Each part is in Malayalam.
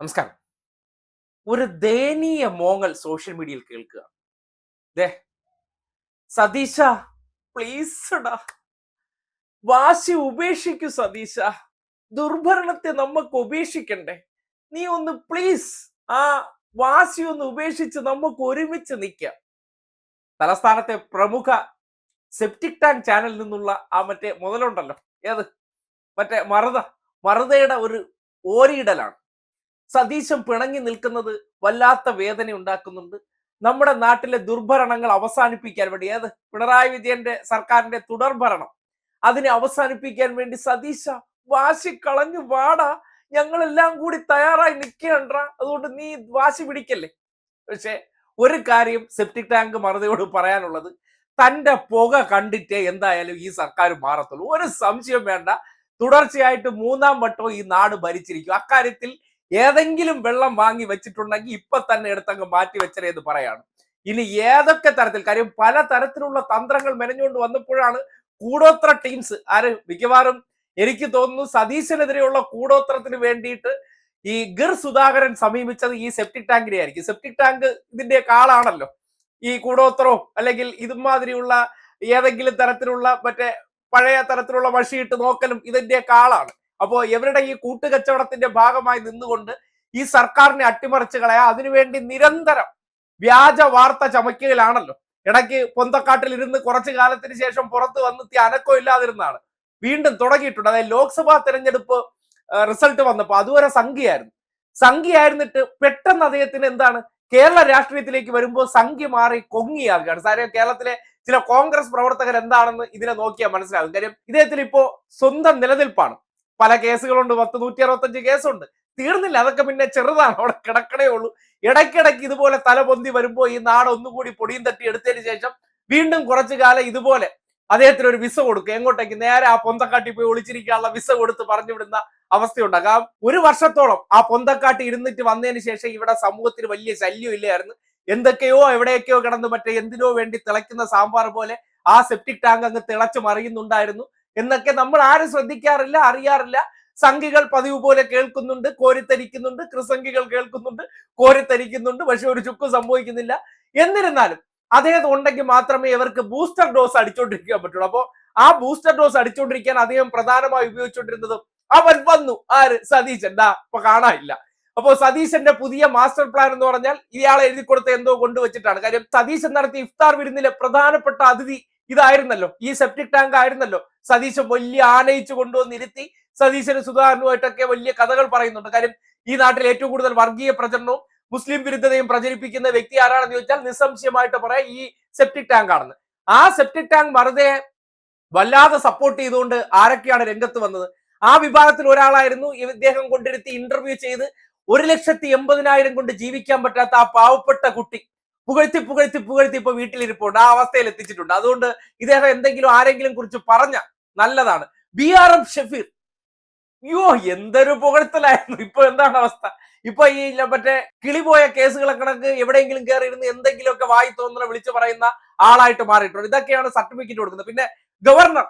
നമസ്കാരം. ഒരു ദയനീയ മോങ്ങൽ സോഷ്യൽ മീഡിയയിൽ കേൾക്കുക. ദേ സതീശ പ്ലീസ് വാശി ഉപേക്ഷിക്കൂ സതീശ. ദുർഭരണത്തെ നമുക്ക് ഉപേക്ഷിക്കണ്ടേ. നീ ഒന്ന് പ്ലീസ് ആ വാശി ഒന്ന് ഉപേക്ഷിച്ച് നമുക്ക് ഒരുമിച്ച് നിൽക്കാം. തലസ്ഥാനത്തെ പ്രമുഖ സെപ്റ്റിക് ടാങ്ക് ചാനലിൽ നിന്നുള്ള ആ മറ്റേ മുതലുണ്ടല്ലോ. ഏത്? മറ്റേ മറുത മറുതയുടെ ഒരു ഓരിയിടലാണ്. സതീശൻ പിണങ്ങി നിൽക്കുന്നത് വല്ലാത്ത വേദന ഉണ്ടാക്കുന്നുണ്ട്. നമ്മുടെ നാട്ടിലെ ദുർഭരണങ്ങൾ അവസാനിപ്പിക്കാൻ വേണ്ടി ഏത്? പിണറായി വിജയന്റെ സർക്കാരിന്റെ തുടർഭരണം അതിനെ അവസാനിപ്പിക്കാൻ വേണ്ടി സതീശ വാശി കളഞ്ഞു വാടാ ഞങ്ങളെല്ലാം കൂടി തയ്യാറായി നിൽക്കണ്ട അതുകൊണ്ട് നീ വാശി പിടിക്കല്ലേ? പക്ഷെ ഒരു കാര്യം സെപ്റ്റിക് ടാങ്ക് മറുതയോട് പറയാനുള്ളത് തന്റെ പുക കണ്ടിട്ടേ എന്തായാലും ഈ സർക്കാർ മാറത്തുള്ളൂ. ഒരു സംശയം വേണ്ട. തുടർച്ചയായിട്ട് മൂന്നാം വട്ടവും ഈ നാട് ഭരിച്ചിരിക്കും. അക്കാര്യത്തിൽ ഏതെങ്കിലും വെള്ളം വാങ്ങി വെച്ചിട്ടുണ്ടെങ്കിൽ ഇപ്പൊ തന്നെ എടുത്തങ്ങ് മാറ്റി വെച്ചേ എന്ന് പറയാണ്. ഇനി ഏതൊക്കെ തരത്തിൽ? കാര്യം പല തരത്തിലുള്ള തന്ത്രങ്ങൾ മെനഞ്ഞുകൊണ്ട് വന്നപ്പോഴാണ് കൂടോത്ര ടീംസ് ആര് മിക്കവാറും എനിക്ക് തോന്നുന്നു സതീശനെതിരെയുള്ള കൂടോത്രത്തിന് വേണ്ടിയിട്ട് ഈ ഗിർ സുധാകരൻ സമീപിച്ചത് ഈ സെപ്റ്റിക് ടാങ്കിനെ ആയിരിക്കും സെപ്റ്റിക് ടാങ്ക് ഇതിന്റെ കാളാണല്ലോ ഈ കൂടോത്രോ അല്ലെങ്കിൽ ഇതുമാതിരിയുള്ള ഏതെങ്കിലും തരത്തിലുള്ള മറ്റേ പഴയ തരത്തിലുള്ള വഷിയിട്ട് നോക്കലും ഇതിന്റെ ആളാണ്. അപ്പോ ഇവരുടെ ഈ കൂട്ടുകച്ചവടത്തിന്റെ ഭാഗമായി നിന്നുകൊണ്ട് ഈ സർക്കാരിനെ അട്ടിമറിച്ച് കളയാ അതിനുവേണ്ടി നിരന്തരം വ്യാജ വാർത്ത ചമയ്ക്കുകയിലാണല്ലോ ഇടയ്ക്ക് പൊന്തക്കാട്ടിൽ ഇരുന്ന് കുറച്ചു കാലത്തിന് ശേഷം പുറത്ത് വന്നെത്തി അനക്കം ഇല്ലാതിരുന്നാണ് വീണ്ടും തുടങ്ങിയിട്ടുണ്ട്. അതായത് ലോക്സഭാ തെരഞ്ഞെടുപ്പ് റിസൾട്ട് വന്നപ്പോൾ അതുവരെ സംഖ്യയായിരുന്നു. സംഖ്യയായിരുന്നിട്ട് പെട്ടെന്ന് അദ്ദേഹത്തിന് എന്താണ്? കേരള രാഷ്ട്രീയത്തിലേക്ക് വരുമ്പോൾ സംഖ്യ മാറി കൊങ്ങിയാകുകയാണ് സാരം കേരളത്തിലെ ചില കോൺഗ്രസ് പ്രവർത്തകർ എന്താണെന്ന് ഇതിനെ നോക്കിയാൽ മനസ്സിലാകും കാര്യം ഇദ്ദേഹത്തിന് ഇപ്പോ സ്വന്തം നിലനിൽപ്പാണ്. പല കേസുകളുണ്ട്. പത്ത് നൂറ്റി അറുപത്തഞ്ച് കേസുണ്ട്. തീർന്നില്ല. അതൊക്കെ പിന്നെ ചെറുതാണ്. അവിടെ കിടക്കണേ ഉള്ളൂ. ഇടയ്ക്കിടയ്ക്ക് ഇതുപോലെ തല പൊന്തി വരുമ്പോൾ ഈ നാട് ഒന്നുകൂടി പൊടിയും തട്ടി എടുത്തതിന് ശേഷം വീണ്ടും കുറച്ചു കാലം ഇതുപോലെ അദ്ദേഹത്തിന് ഒരു വിസ കൊടുക്കും. എങ്ങോട്ടേക്ക്? നേരെ ആ പൊന്തക്കാട്ടി പോയി ഒളിച്ചിരിക്കാനുള്ള വിസ കൊടുത്ത് പറഞ്ഞു വിടുന്ന അവസ്ഥയുണ്ടാകാം ഒരു വർഷത്തോളം ആ പൊന്തക്കാട്ടി ഇരുന്നിട്ട് വന്നതിന് ശേഷം ഇവിടെ സമൂഹത്തിന് വലിയ ശല്യം ഇല്ലായിരുന്നു. എന്തൊക്കെയോ എവിടെയൊക്കെയോ കിടന്ന് മറ്റേ എന്തിനോ വേണ്ടി തിളയ്ക്കുന്ന സാമ്പാർ പോലെ ആ സെപ്റ്റിക് ടാങ്ക് അങ്ങ് തിളച്ചു മറിയുന്നുണ്ടായിരുന്നു. എന്നൊക്കെ നമ്മൾ ആരും ശ്രദ്ധിക്കാറില്ല അറിയാറില്ല. സംഘികൾ പതിവ് പോലെ കേൾക്കുന്നുണ്ട് കോരിത്തരിക്കുന്നുണ്ട് ക്രിസംഖികൾ കേൾക്കുന്നുണ്ട് കോരിത്തരിക്കുന്നുണ്ട് പക്ഷെ ഒരു ചുക്കും സംഭവിക്കുന്നില്ല. എന്നിരുന്നാലും അദ്ദേഹം ഉണ്ടെങ്കിൽ മാത്രമേ ഇവർക്ക് ബൂസ്റ്റർ ഡോസ് അടിച്ചോണ്ടിരിക്കാൻ പറ്റുള്ളൂ. അപ്പോ ആ ബൂസ്റ്റർ ഡോസ് അടിച്ചോണ്ടിരിക്കാൻ അദ്ദേഹം പ്രധാനമായി ഉപയോഗിച്ചുകൊണ്ടിരുന്നത് അവൻ വന്നു. ആര്? സതീശൻ. ഡാ ഇപ്പൊ കാണാനില്ല. അപ്പോ സതീശന്റെ പുതിയ മാസ്റ്റർ പ്ലാൻ എന്ന് പറഞ്ഞാൽ ഇയാളെ എഴുതി കൊടുത്ത എന്തോ കൊണ്ടുവച്ചിട്ടാണ്. കാര്യം സതീശൻ നടത്തിയ ഇഫ്താർ വിരുന്നിലെ പ്രധാനപ്പെട്ട അതിഥി ഇതായിരുന്നല്ലോ. ഈ സെപ്റ്റിക് ടാങ്ക് ആയിരുന്നല്ലോ. സതീശൻ വലിയ ആനയിച്ചു കൊണ്ടുവന്ന് ഇരുത്തി സതീശന് സുധാകരനുമായിട്ടൊക്കെ വലിയ കഥകൾ പറയുന്നുണ്ട്. കാര്യം ഈ നാട്ടിൽ ഏറ്റവും കൂടുതൽ വർഗീയ പ്രചരണവും മുസ്ലിം വിരുദ്ധതയും പ്രചരിപ്പിക്കുന്ന വ്യക്തി ആരാണെന്ന് ചോദിച്ചാൽ നിസ്സംശയമായിട്ട് പറയാം ഈ സെപ്റ്റിക് ടാങ്ക് ആണെന്ന്. ആ സെപ്റ്റിക് ടാങ്ക് വെറുതെ വല്ലാതെ സപ്പോർട്ട് ചെയ്തുകൊണ്ട് ആരൊക്കെയാണ് രംഗത്ത് വന്നത്? ആ വിഭാഗത്തിൽ ഒരാളായിരുന്നു ഇദ്ദേഹം കൊണ്ടിരുത്തി ഇന്റർവ്യൂ ചെയ്ത് ഒരു ലക്ഷത്തി എൺപതിനായിരം കൊണ്ട് ജീവിക്കാൻ പറ്റാത്ത ആ പാവപ്പെട്ട കുട്ടി. പുകഴ്ത്തി പുകഴ്ത്തി പുകഴ്ത്തി ഇപ്പൊ വീട്ടിലിരിപ്പുണ്ട്. ആ അവസ്ഥയിൽ എത്തിച്ചിട്ടുണ്ട്. അതുകൊണ്ട് ഇദ്ദേഹം എന്തെങ്കിലും ആരെങ്കിലും കുറിച്ച് പറഞ്ഞ നല്ലതാണ്. B R M Shafeer. അയ്യോ എന്തൊരു പുകഴ്ത്തലായിരുന്നു. ഇപ്പൊ എന്താണ് അവസ്ഥ? ഇപ്പൊ ഈ മറ്റേ കിളിപോയ കേസുകളെ കണക്ക് എവിടെയെങ്കിലും കയറി ഇരുന്ന് എന്തെങ്കിലുമൊക്കെ വായി തോന്നുന്ന വിളിച്ചു പറയുന്ന ആളായിട്ട് മാറിയിട്ടുണ്ട്. ഇതൊക്കെയാണ് സർട്ടിഫിക്കറ്റ് കൊടുക്കുന്നത്. പിന്നെ ഗവർണർ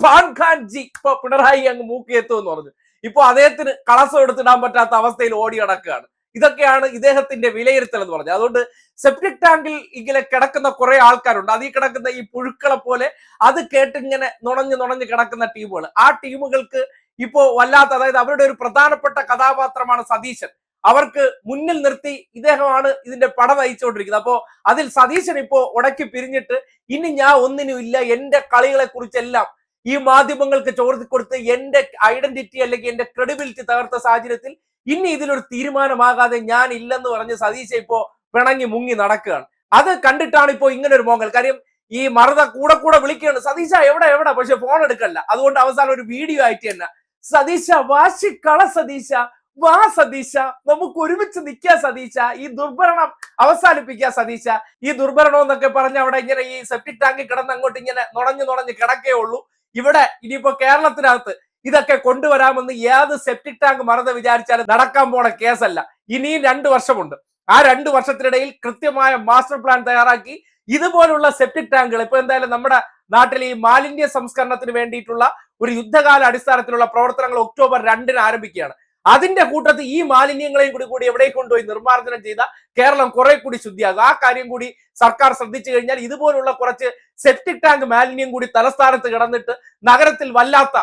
പാൻഖാൻ ജി ഇപ്പൊ പിണറായി അങ്ങ് മൂക്കിയെത്തു എന്ന് പറഞ്ഞു. ഇപ്പൊ അദ്ദേഹത്തിന് കളസം എടുത്തിടാൻ പറ്റാത്ത അവസ്ഥയിൽ ഓടി നടക്കുകയാണ്. ഇതൊക്കെയാണ് ഇദ്ദേഹത്തിന്റെ വിലയിരുത്തൽ എന്ന് പറഞ്ഞത്. അതുകൊണ്ട് സെപ്റ്റിക് ടാങ്കിൽ ഇങ്ങനെ കിടക്കുന്ന കുറെ ആൾക്കാരുണ്ട്. അതിൽ കിടക്കുന്ന ഈ പുഴുക്കളെ പോലെ അത് കേട്ടിങ്ങനെ നുണഞ്ഞ് നുണഞ്ഞ് കിടക്കുന്ന ടീമുകൾ. ആ ടീമുകൾക്ക് ഇപ്പോ വല്ലാത്ത അതായത് അവരുടെ ഒരു പ്രധാനപ്പെട്ട കഥാപാത്രമാണ് സതീശൻ. അവർക്ക് മുന്നിൽ നിർത്തി ഇദ്ദേഹമാണ് ഇതിന്റെ പട നയിച്ചുകൊണ്ടിരിക്കുന്നത് അപ്പോ അതിൽ സതീശൻ ഇപ്പോ ഉടക്കി പിരിഞ്ഞിട്ട് ഇനി ഞാൻ ഒന്നിനും ഇല്ല. എന്റെ കളികളെ കുറിച്ചെല്ലാം ഈ മാധ്യമങ്ങൾക്ക് ചോർത്തി കൊടുത്ത് എന്റെ ഐഡന്റിറ്റി അല്ലെങ്കിൽ എന്റെ ക്രെഡിബിലിറ്റി തകർത്ത സാഹചര്യത്തിൽ ഇനി ഇതിലൊരു തീരുമാനമാകാതെ ഞാൻ ഇല്ലെന്ന് പറഞ്ഞ് സതീശ ഇപ്പോ പിണങ്ങി മുങ്ങി നടക്കുകയാണ്. അത് കണ്ടിട്ടാണ് ഇപ്പോ ഇങ്ങനെ ഒരു മോങ്ങൽ. കാര്യം ഈ മറുത കൂടെ കൂടെ വിളിക്കുകയാണ്. സതീശ എവിടെ എവിടെ? പക്ഷെ ഫോൺ എടുക്കല്ല. അതുകൊണ്ട് അവസാനം ഒരു വീഡിയോ ആയിട്ട് തന്നെ. സതീശ വാശി വാശിക്കള സതീശ വാ സതീശ. നമുക്ക് ഒരുമിച്ച് നിൽക്കുക സതീശ. ഈ ദുർഭരണം അവസാനിപ്പിക്കുക സതീശ. ഈ ദുർഭരണം എന്നൊക്കെ പറഞ്ഞ് അവിടെ ഇങ്ങനെ ഈ സെപ്റ്റിക് ടാങ്കിൽ കിടന്ന് അങ്ങോട്ട് ഇങ്ങനെ നുണഞ്ഞു നുണഞ്ഞ് കിടക്കേ ഉള്ളൂ. ഇവിടെ ഇനിയിപ്പോ കേരളത്തിനകത്ത് ഇതൊക്കെ കൊണ്ടുവരാമെന്ന് ഏത് സെപ്റ്റിക് ടാങ്ക് മറന്ന് വിചാരിച്ചാലും നടക്കാൻ പോണ കേസല്ല. ഇനിയും രണ്ടു വർഷമുണ്ട്. ആ രണ്ടു വർഷത്തിനിടയിൽ കൃത്യമായ മാസ്റ്റർ പ്ലാൻ തയ്യാറാക്കി ഇതുപോലുള്ള സെപ്റ്റിക് ടാങ്കുകൾ ഇപ്പൊ എന്തായാലും നമ്മുടെ നാട്ടിൽ ഈ മാലിന്യ സംസ്കരണത്തിന് വേണ്ടിയിട്ടുള്ള ഒരു യുദ്ധകാല അടിസ്ഥാനത്തിലുള്ള പ്രവർത്തനങ്ങൾ ഒക്ടോബർ രണ്ടിന് ആരംഭിക്കുകയാണ്. അതിന്റെ കൂട്ടത്തിൽ ഈ മാലിന്യങ്ങളെയും കൂടി കൂടി എവിടെ കൊണ്ടുപോയി നിർമ്മാർജനം ചെയ്ത കേരളം കുറെ കൂടി ശുദ്ധിയാകും. ആ കാര്യം കൂടി സർക്കാർ ശ്രദ്ധിച്ചു കഴിഞ്ഞാൽ ഇതുപോലുള്ള കുറച്ച് സെപ്റ്റിക് ടാങ്ക് മാലിന്യം കൂടി തലസ്ഥാനത്ത് കിടന്നിട്ട് നഗരത്തിൽ വല്ലാത്ത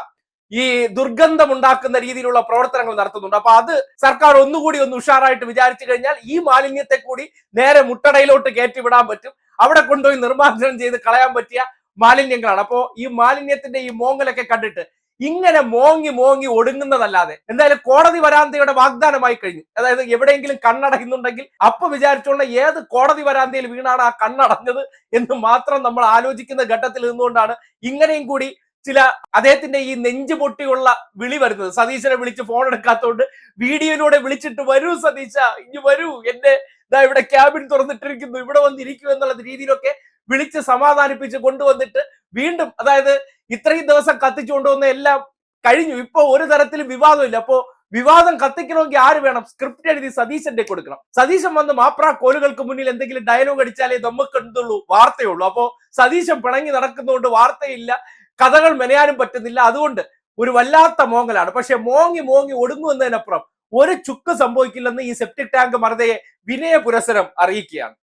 ഈ ദുർഗന്ധം ഉണ്ടാക്കുന്ന രീതിയിലുള്ള പ്രവർത്തനങ്ങൾ നടത്തുന്നുണ്ട്. അപ്പൊ അത് സർക്കാർ ഒന്നുകൂടി ഒന്ന് ഉഷാറായിട്ട് വിചാരിച്ചു കഴിഞ്ഞാൽ ഈ മാലിന്യത്തെ കൂടി നേരെ മുട്ടടയിലോട്ട് കയറ്റിവിടാൻ പറ്റും. അവിടെ കൊണ്ടുപോയി നിർമ്മാർജനം ചെയ്ത് കളയാൻ പറ്റിയ മാലിന്യങ്ങളാണ്. അപ്പോ ഈ മാലിന്യത്തിന്റെ ഈ മോങ്ങലൊക്കെ കണ്ടിട്ട് ഇങ്ങനെ മോങ്ങി മോങ്ങി ഒടുങ്ങുന്നതല്ലാതെ എന്തായാലും കോടതി വരാന്തയുടെ വാഗ്ദാനമായി കഴിഞ്ഞു. അതായത് എവിടെയെങ്കിലും കണ്ണടയുന്നുണ്ടെങ്കിൽ അപ്പൊ വിചാരിച്ചുകൊണ്ട് ഏത് കോടതി വരാന്തയിൽ വീണാണ് ആ കണ്ണടഞ്ഞത് എന്ന് മാത്രം നമ്മൾ ആലോചിക്കുന്ന ഘട്ടത്തിൽ നിന്നുകൊണ്ടാണ് ഇങ്ങനെയും കൂടി ചില അദ്ദേഹത്തിന്റെ ഈ നെഞ്ചു പൊട്ടിയുള്ള വിളി വരുന്നത്. സതീശനെ വിളിച്ച് ഫോൺ എടുക്കാത്തതുകൊണ്ട് വീഡിയോയിലൂടെ വിളിച്ചിട്ട് വരൂ സതീശ ഇനി വരൂ എന്റെ ഇതാ ഇവിടെ ക്യാബിൻ തുറന്നിട്ടിരിക്കുന്നു ഇവിടെ വന്നിരിക്കൂ എന്നുള്ള രീതിയിലൊക്കെ വിളിച്ച് സമാധാനിപ്പിച്ച് കൊണ്ടുവന്നിട്ട് വീണ്ടും അതായത് ഇത്രയും ദിവസം കത്തിച്ചു കൊണ്ടുവന്ന എല്ലാം കഴിഞ്ഞു. ഇപ്പൊ ഒരു തരത്തിലും വിവാദമില്ല. അപ്പോ വിവാദം കത്തിക്കണമെങ്കിൽ ആര് വേണം? സ്ക്രിപ്റ്റ് എഴുതി സതീശന്റെ കൊടുക്കണം. സതീശൻ വന്ന് മാപ്രാ കോലുകൾക്ക് മുന്നിൽ എന്തെങ്കിലും ഡയലോഗ് അടിച്ചാലേ നമുക്ക് എന്തുള്ളൂ? വാർത്തയുള്ളൂ. അപ്പോ സതീശൻ പിണങ്ങി നടക്കുന്നതുകൊണ്ട് വാർത്തയില്ല. കഥകൾ മെനയാനും പറ്റുന്നില്ല. അതുകൊണ്ട് ഒരു വല്ലാത്ത മോങ്ങലാണ്. പക്ഷെ മോങ്ങി മോങ്ങി ഒടുങ്ങുന്നതിനപ്പുറം ഒരു ചുക്ക് സംഭവിക്കില്ലെന്ന് ഈ സെപ്റ്റിക് ടാങ്ക് മറുതയെ വിനയ പുരസരം അറിയിക്കുകയാണ്.